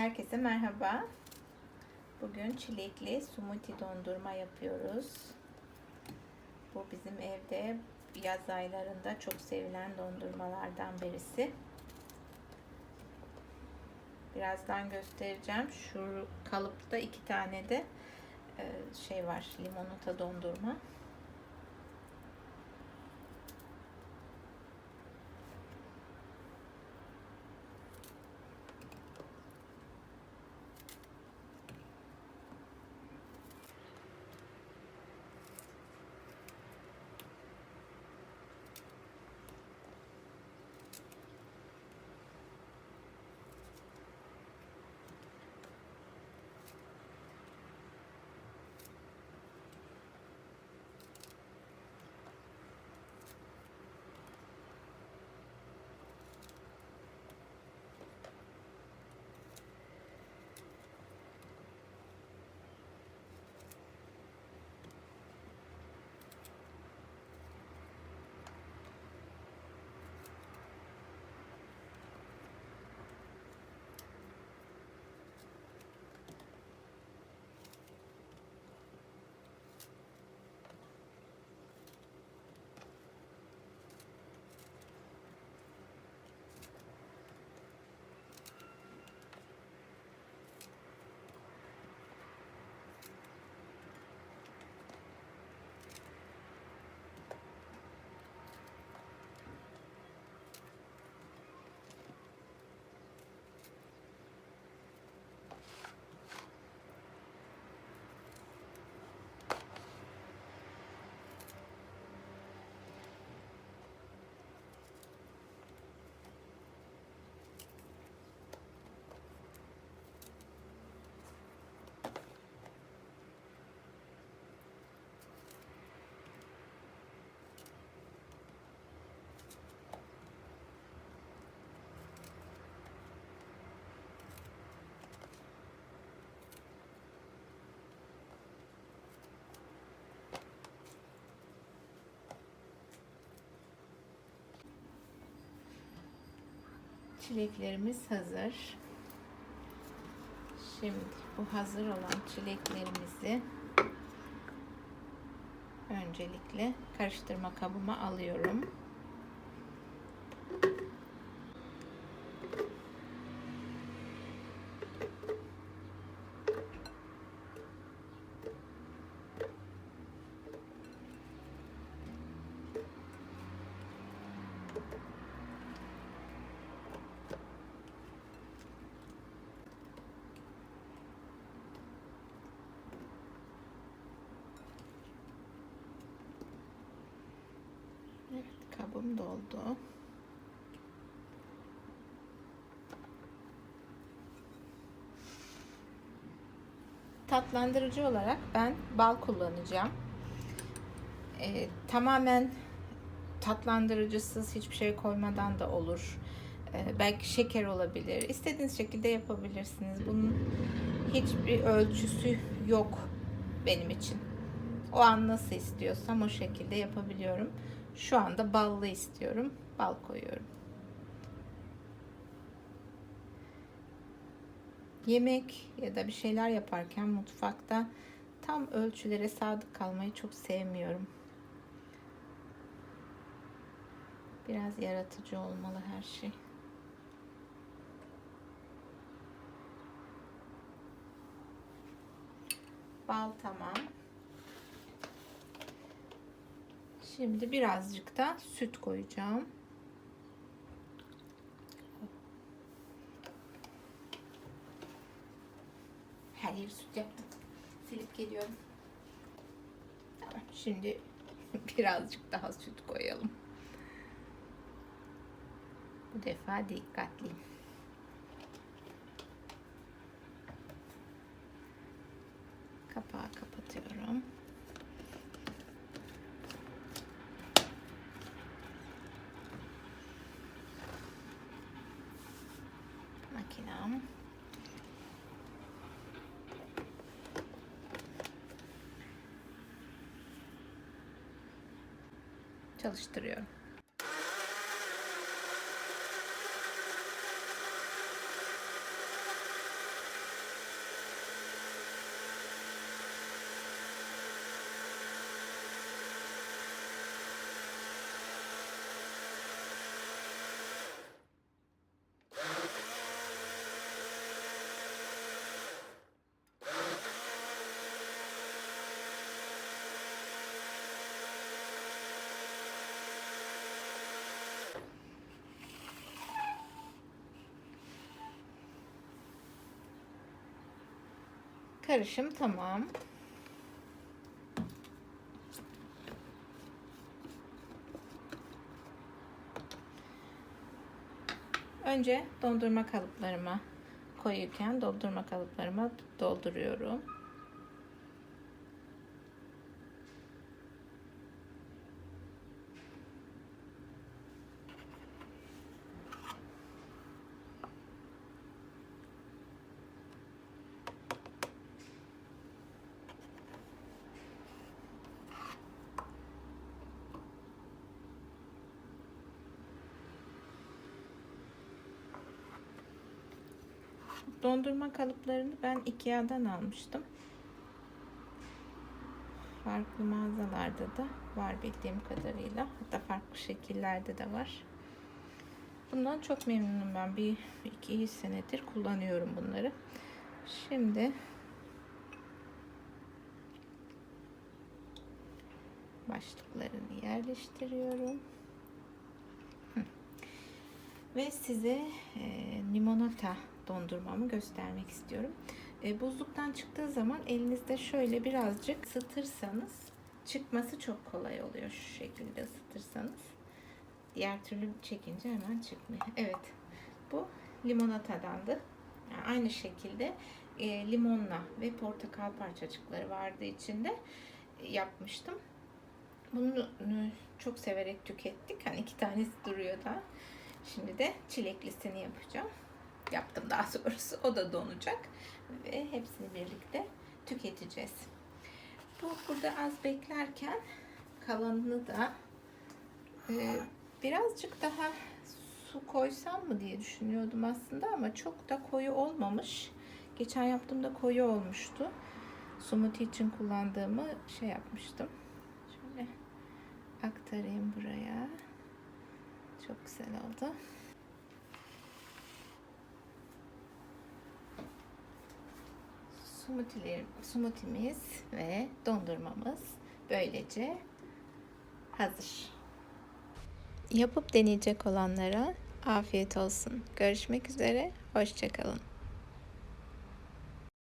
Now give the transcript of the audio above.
Herkese merhaba. Bugün çilekli smoothie dondurma yapıyoruz. Bu bizim evde yaz aylarında çok sevilen dondurmalardan birisi. Birazdan göstereceğim. Şu kalıpta iki tane de e, şey var. Limonata dondurma. Çileklerimiz hazır. Şimdi bu hazır olan çileklerimizi öncelikle karıştırma kabıma alıyorum. Evet, kabım doldu. Tatlandırıcı olarak ben bal kullanacağım. Ee, tamamen tatlandırıcısız hiçbir şey koymadan da olur. Ee, belki şeker olabilir. İstediğiniz şekilde yapabilirsiniz. Bunun hiçbir ölçüsü yok benim için. O an nasıl istiyorsam o şekilde yapabiliyorum. Şu anda ballı istiyorum. Bal koyuyorum. Yemek ya da bir şeyler yaparken mutfakta tam ölçülere sadık kalmayı çok sevmiyorum. Biraz yaratıcı olmalı her şey. Bal tamam. Şimdi birazcık da süt koyacağım. Her yeri süt yaptım. Silip geliyorum. Tamam. Şimdi birazcık daha süt koyalım. Bu defa dikkatliyim. Kapağı kapatıyorum. Makinem. Çalıştırıyorum. Karışım tamam. Önce dondurma kalıplarıma koyarken dondurma kalıplarıma dolduruyorum. Dondurma kalıplarını ben Ikea'dan almıştım. Farklı mağazalarda da var bildiğim kadarıyla. Hatta farklı şekillerde de var. Bundan çok memnunum ben. Bir iki senedir kullanıyorum bunları. Şimdi başlıklarını yerleştiriyorum. Ve size e, limonata dondurmamı göstermek istiyorum. E, buzluktan çıktığı zaman elinizde şöyle birazcık ısıtırsanız çıkması çok kolay oluyor şu şekilde ısıtırsanız. Diğer türlü çekince hemen çıkmıyor. Evet bu limonatadandı. Yani aynı şekilde e, limonla ve portakal parçacıkları vardı içinde e, yapmıştım. Bunu e, çok severek tükettik. Hani iki tanesi duruyor da. Şimdi de çileklisini yapacağım. Yaptım daha sonrası. O da donacak. Ve hepsini birlikte tüketeceğiz. Bu burada az beklerken kalanını da e, birazcık daha su koysam mı diye düşünüyordum aslında ama çok da koyu olmamış. Geçen yaptığımda koyu olmuştu. Smoothie için kullandığımı şey yapmıştım. Şöyle aktarayım buraya. Çok güzel oldu. Smoothie'lerim, smoothie'miz ve dondurmamız böylece hazır. Yapıp deneyecek olanlara afiyet olsun. Görüşmek üzere, hoşçakalın.